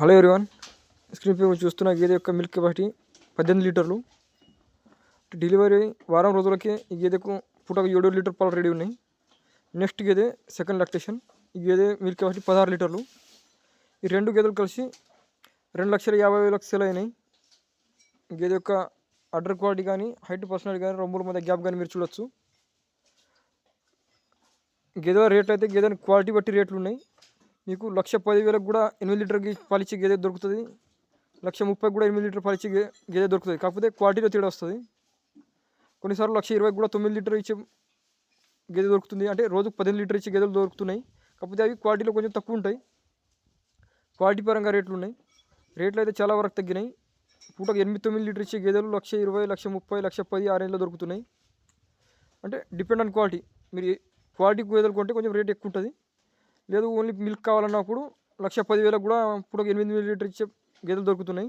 Hello everyone screen పై చూస్తున్న గేదె యొక్క మిల్క్ కెపాసిటీ పద్దెనిమిది లీటర్లు. డెలివరీ వారం రోజులకే ఈ గేదెకు పూటకు ఏడు లీటర్ పాలు రెడీ ఉన్నాయి. నెక్స్ట్ గేదె సెకండ్ లాక్టేషన్. ఈ గేదె మిల్క్ కెపాసిటీ పదహారు లీటర్లు. ఈ రెండు గేదెలు కలిసి రెండు లక్షల యాభై వేలకు సెల్ అయినాయి. గేదె యొక్క అడ్డర్ క్వాలిటీ కానీ హైట్ పర్సనాలిటీ కానీ రొమ్ముల మధ్య గ్యాప్ కానీ మీరు చూడొచ్చు. గేదెల రేట్లు అయితే గేదెని క్వాలిటీ బట్టి రేట్లు ఉన్నాయి. మీకు లక్ష పదివేలకు కూడా ఎనిమిది లీటర్కి పాలిచ్చే గేదె దొరుకుతుంది. లక్ష ముప్పై కూడా ఎనిమిది లీటర్ పలిచి గేదె దొరుకుతుంది. కాకపోతే క్వాలిటీలో తేడా వస్తుంది. కొన్నిసార్లు లక్ష ఇరవైకి కూడా తొమ్మిది లీటర్ ఇచ్చే గేదె దొరుకుతుంది. అంటే రోజుకు పదిహేను లీటర్ ఇచ్చే గేదెలు దొరుకుతున్నాయి. కాకపోతే అవి క్వాలిటీలో కొంచెం తక్కువ ఉంటాయి. క్వాలిటీ పరంగా రేట్లు ఉన్నాయి. రేట్లు అయితే చాలా వరకు తగ్గినాయి. పూటకు ఎనిమిది తొమ్మిది లీటర్ ఇచ్చే గేదెలు లక్ష ఇరవై లక్ష ముప్పై లక్ష పది ఆ రేంజ్లో దొరుకుతున్నాయి. అంటే డిపెండ్ ఆన్ క్వాలిటీ. మీరు క్వాలిటీ గేదెలు కొంటే కొంచెం రేట్ ఎక్కువ ఉంటుంది. లేదు ఓన్లీ మిల్క్ కావాలన్నప్పుడు లక్ష పదివేలకు కూడా ఇప్పుడు ఎనిమిది లీటర్ ఇచ్చే గేదెలు దొరుకుతున్నాయి.